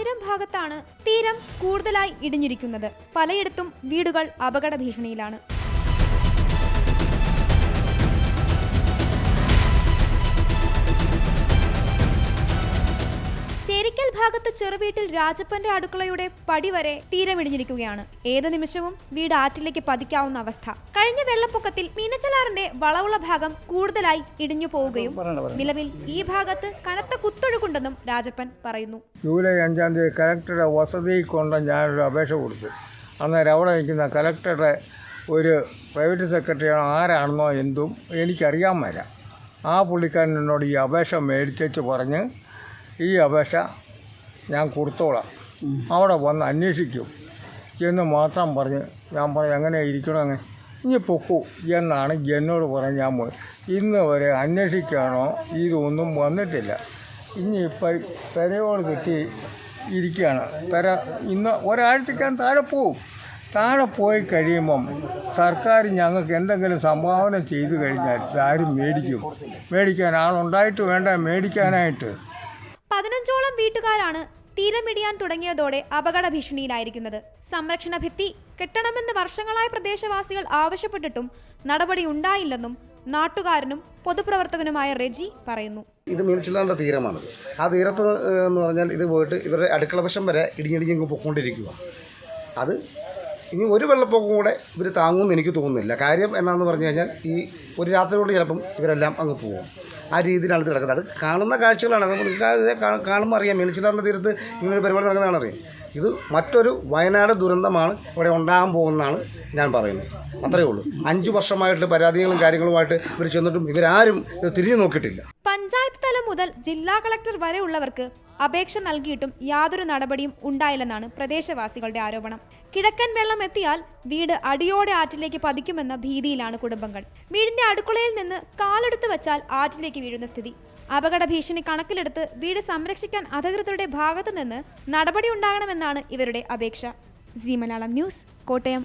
കാഞ്ഞിരം ഭാഗത്താണ് തീരം കൂടുതലായി ഇടിഞ്ഞിരിക്കുന്നത്. പലയിടത്തും വീടുകൾ അപകട ഭീഷണിയിലാണ്. ചേരിക്കൽ ഭാഗത്ത് ചെറുവീട്ടിൽ രാജപ്പന്റെ അടുക്കളയുടെ പടി വരെ തീരമിടിഞ്ഞിരിക്കുകയാണ് ഏത് നിമിഷവും വീട് ആറ്റിലേക്ക് പതിക്കാവുന്ന അവസ്ഥ. കഴിഞ്ഞ വെള്ളപ്പൊക്കത്തിൽ മീനച്ചലാറിന്റെ വളവുള്ള ഭാഗം കൂടുതലായി ഇടിഞ്ഞു പോവുകയും നിലവിൽ ഈ ഭാഗത്ത് കനത്ത കുത്തൊഴുക്കുണ്ടെന്നും രാജപ്പൻ പറയുന്നു. ജൂലൈ അഞ്ചാം തീയതി കലക്ടറുടെ വസതി കൊണ്ട് ഞാനൊരു അപേക്ഷ കൊടുത്തു. അന്നേരം അവിടെ നിൽക്കുന്ന കലക്ടറുടെ ഒരു പ്രൈവറ്റ് സെക്രട്ടറി ആരാണെന്നോ എന്തും എനിക്കറിയാൻ വരാം. ആ പുള്ളിക്കാരൻ എന്നോട് ഈ അപേക്ഷ മേടിച്ചു പറഞ്ഞ് ഈ അപേക്ഷ ഞാൻ കൊടുത്തോളാം. അവിടെ വന്ന് അന്വേഷിക്കും. എന്ന് മാത്രം പറഞ്ഞ് ഞാൻ പറഞ്ഞു എങ്ങനെ ഇരിക്കണം അങ്ങനെ ഇനി പൊക്കൂ. എന്നാണ് എന്നോട് പറഞ്ഞ് ഞാൻ പോയി ഇന്ന് വരെ അന്വേഷിക്കാനോ ഇതൊന്നും വന്നിട്ടില്ല. ഇനി ഇപ്പം പെരയോട് കിട്ടി ഇരിക്കുകയാണ്. പെര ഇന്ന് ഒരാഴ്ചക്കാൻ താഴെ പോവും. താഴെ പോയി കഴിയുമ്പം സർക്കാർ ഞങ്ങൾക്ക് എന്തെങ്കിലും സംഭാവന ചെയ്തു കഴിഞ്ഞാൽ ആരും മേടിക്കും. മേടിക്കാൻ ആളുണ്ടായിട്ട് വേണ്ട മേടിക്കാനായിട്ട്. പതിനഞ്ചോളം വീട്ടുകാരാണ് തീരമിടിയാൻ തുടങ്ങിയതോടെ അപകട ഭീഷണിയിലായിരിക്കുന്നത് സംരക്ഷണ ഭിത്തി കെട്ടണമെന്ന് വർഷങ്ങളായി പ്രദേശവാസികൾ ആവശ്യപ്പെട്ടിട്ടും നടപടി ഉണ്ടായില്ലെന്നും നാട്ടുകാരനും പൊതുപ്രവർത്തകനുമായ റെജി പറയുന്നു. ഇത് മീനച്ചിലാറിന്റെ തീരമാണ് ആ തീരത്ത് എന്ന് പറഞ്ഞാൽ ഇത് പോയിട്ട് ഇവരുടെ അടുക്കള വശം വരെ ഇടിഞ്ഞിടിഞ്ഞ് പൊയ്ക്കൊണ്ടിരിക്കുക അത് ഇനി ഒരു വെള്ളപ്പൊക്കം കൂടെ ഇവർ താങ്ങുമെന്ന് എനിക്ക് തോന്നുന്നില്ല. കാര്യം എന്നാന്ന് പറഞ്ഞു കഴിഞ്ഞാൽ ഈ ഒരു രാത്രി കൊണ്ട് ചിലപ്പം ഇവരെല്ലാം അങ്ങ് പോകും ആ രീതിയിലാണ് ഇത് കിടക്കുന്നത് അത് കാണുന്ന കാഴ്ചകളാണ്. നിങ്ങൾക്ക് കാണുമ്പോൾ അറിയാം. മേളിച്ചിലാറിന്റെ തീരത്ത് ഇങ്ങനൊരു പരിപാടി നടക്കുന്നതാണ് അറിയാം. ഇത് മറ്റൊരു വയനാട് ദുരന്തമാണ് ഇവിടെ ഉണ്ടാകാൻ പോകുന്നതാണ് ഞാൻ പറയുന്നത്. അത്രയേ ഉള്ളൂ. അഞ്ച് വർഷമായിട്ട് പരാതികളും കാര്യങ്ങളുമായിട്ട് ഇവർ ചെന്നിട്ടും ഇവരാരും ഇത് തിരിഞ്ഞു നോക്കിയിട്ടില്ല. മുതൽ ജില്ലാ കളക്ടർ വരെ ഉള്ളവർക്ക് അപേക്ഷ നൽകിയിട്ടും യാതൊരു നടപടിയും ഉണ്ടായില്ലെന്നാണ് പ്രദേശവാസികളുടെ ആരോപണം. കിഴക്കൻ വെള്ളം എത്തിയാൽ വീട് അടിയോടെ ആറ്റിലേക്ക് പതിക്കുമെന്ന ഭീതിയിലാണ് കുടുംബങ്ങൾ. വീടിന്റെ അടുക്കളയിൽ നിന്ന് കാലെടുത്ത് വെച്ചാൽ ആറ്റിലേക്ക് വീഴുന്ന സ്ഥിതി. അപകട ഭീഷണി കണക്കിലെടുത്ത് വീട് സംരക്ഷിക്കാൻ അധികൃതരുടെ ഭാഗത്തു നിന്ന് നടപടി ഉണ്ടാകണമെന്നാണ് ഇവരുടെ അപേക്ഷ. C Malayalam news Kottayam.